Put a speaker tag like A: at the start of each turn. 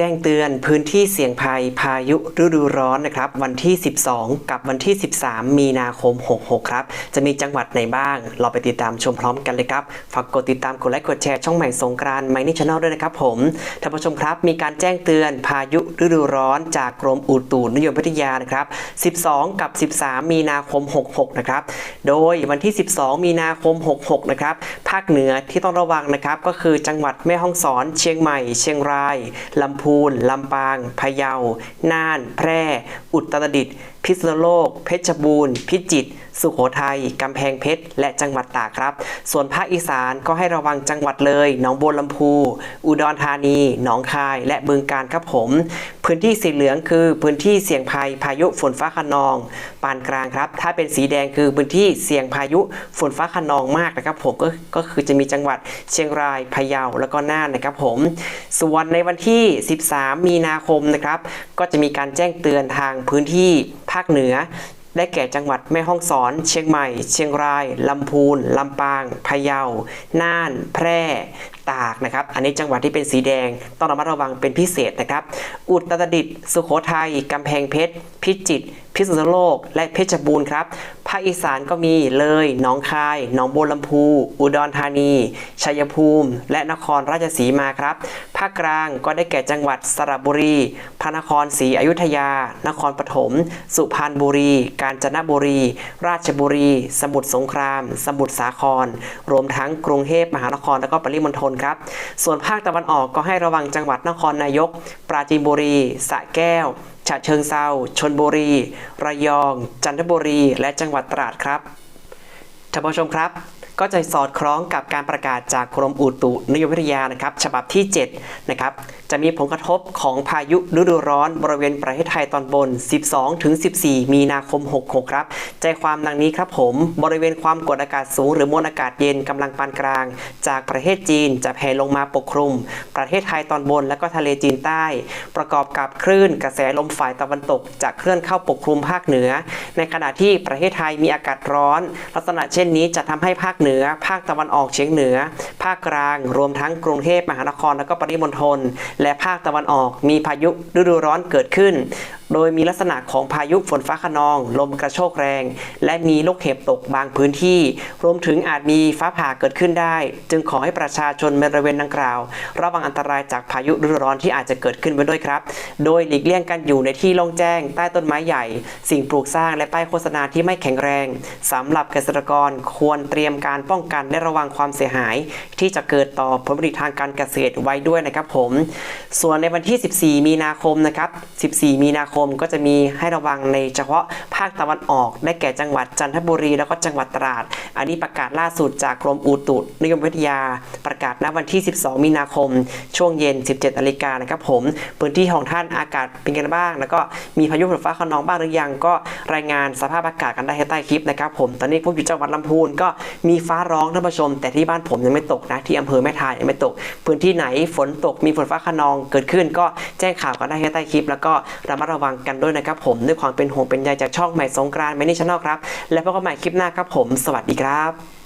A: แจ้งเตือนพื้นที่เสี่ยงภัยพายุฤดูร้อนนะครับ วันที่ 12 กับวันที่ 13 มีนาคม 66 ครับ จะมีจังหวัดไหนบ้าง เราไปติดตามชมพร้อมกันเลยครับ ฝากกดติดตามกดไลค์กดแชร์ช่องใหม่สงกรานต์ไมนี่ชาแนลด้วยนะครับผมท่านผู้ชมครับ มีการแจ้งเตือนพายุฤดูร้อนจากกรมอุตุนิยมวิทยานะครับ 12 กับ 13 มีนาคม 66 นะครับ โดยวันที่ 12 มีนาคม 66 นะครับ ภาคเหนือที่ต้องระวังนะครับ ก็คือจังหวัดแม่ฮ่องสอน เชียงใหม่ เชียงรายลำพูน ลำปาง พะเยา น่าน แพร่ อุตรดิตถ์พิษณุโลก เพชรบูรณ์ พิจิตร สุโขทัย กำแพงเพชร และจังหวัดตากครับ ส่วนภาคอีสานก็ให้ระวังจังหวัดเลย หนองบัวลำพู อุดรธานี หนองคาย และบึงกาฬครับผม พื้นที่สีเหลืองคือพื้นที่เสี่ยงภัยพายุฝนฟ้าคะนอง ปานกลางครับ ถ้าเป็นสีแดงคือพื้นที่เสี่ยงพายุฝนฟ้าคะนองมากนะครับผมก็ก็คือจะมีจังหวัดเชียงรายพะเยาแล้วก็น่านนะครับผม ส่วนในวันที่ 13 มีนาคมนะครับ ก็จะมีการแจ้งเตือนทางพื้นที่าคเหนือ ได้แก่จังหวัดแม่ฮ่องสอน เชียงใหม่ เชียงราย ลำพูน ลำปาง พะเยา น่าน แพร่ ตากนะครับ อันนี้จังหวัดที่เป็นสีแดงต้องระมัดระวังเป็นพิเศษนะครับ อุตรดิตถ์สุโขทัย กำแพงเพชร พิจิตร พิษณุโลก และเพชรบูรณ์ครับ ภาคอีสานก็มีเลย หนองคาย หนองบัวลำพู อุดรธานี ชัยภูมิ และนครราชสีมาครับ ภาคกลางก็ได้แก่จังหวัดสระบุรี พระนครศรีอยุธยา นครปฐม สุพรรณบุรี กาญจนบุรี ราชบุรี สมุทรสงคราม สมุทรสาคร รวมทั้งกรุงเทพมหานครและก็ปริมณฑลครับ ส่วนภาคตะวันออกก็ให้ระวังจังหวัดนครนายก ปราจีนบุรี สระแก้ว ฉะเชิงเซาชนบุรี ระยอง จันทบุรี และจังหวัดตราดครับท่านผู้ชมครับ ก็จะสอดคล้องกับการประกาศจากกรมอุตุนิยมวิทยานะครับ ฉบับที่7นะครับจะมีผลกระทบของพายุฤดูร้อนบริเวณประเทศไทยตอนบน 12ถึง14 มีนาคม 66 ครับ ใจความดังนี้ครับผมบริเวณความกดอากาศสูงหรือมวลอากาศเย็นกำลังปานกลาง จากประเทศจีนจะแผ่ลงมาปกคลุม ประเทศไทยตอนบนและก็ทะเลจีนใต้ ประกอบกับคลื่นกระแสลมฝ่ายตะวันตกจะเคลื่อนเข้าปกคลุมภาคเหนือ ในขณะที่ประเทศไทยมีอากาศร้อน ลักษณะเช่นนี้จะทำให้ภาคเหนือภาคตะวันออกเฉียงเหนือ ภาคกลาง รวมทั้งกรุงเทพมหานครและก็ปริมณฑลและภาคตะวันออกมีพายุฤดูร้อนเกิดขึ้น โดยมีลักษณะของพายุฝนฟ้าคะนอง ลมกระโชกแรง และมีลูกเห็บตกบางพื้นที่ รวมถึงอาจมีฟ้าผ่าเกิดขึ้นได้ จึงขอให้ประชาชนบริเวณดังกล่าว ระวังอันตรายจากพายุฤดูร้อนที่อาจจะเกิดขึ้นไปด้วยครับ โดยหลีกเลี่ยงการอยู่ในที่โล่งแจ้ง ใต้ต้นไม้ใหญ่ สิ่งปลูกสร้างและป้ายโฆษณาที่ไม่แข็งแรงสำหรับเกษตรกรควรเตรียมการป้องกันและระวังความเสียหาย ที่จะเกิดต่อผลผลิตทางการเกษตรไว้ด้วยนะครับผม ส่วนในวันที่ 14 มีนาคมนะครับ 14 มีนาคมก็จะมีให้ระวังในเฉพาะภาคตะวันออก ได้แก่จังหวัดจันทบุรี แล้วก็จังหวัดตราด อันนี้ประกาศล่าสุดจากกรมอุตุนิยมวิทยา ประกาศณวันที่ 12 มีนาคม ช่วงเย็น 17นาฬิกานะครับผม พื้นที่ของท่านอากาศเป็นไงบ้าง แล้วก็มีพายุฝนฟ้าขนองบ้างหรือยังก็รายงานสภาพอากาศกันได้ใต้คลิปนะครับผม ตอนนี้ผมอยู่จังหวัดลำพูนก็มีฟ้าร้องท่านผู้ชม แต่ที่บ้านผมยังไม่ตกนะที่อำเภอแม่ทายยังไม่ตก พื้นที่ไหนฝนตกมีฝนฟ้าขนองเกิดขึ้นก็แจ้งข่าวกันได้ใต้คลิป แล้วก็ระมัดระวังวังกันด้วยนะครับผมด้วยความเป็นห่วงเป็นใยจากช่องใหม่สงกรานต์ไม่นี่ชาแนลครับ และพบกันใหม่คลิปหน้าครับผม สวัสดีครับ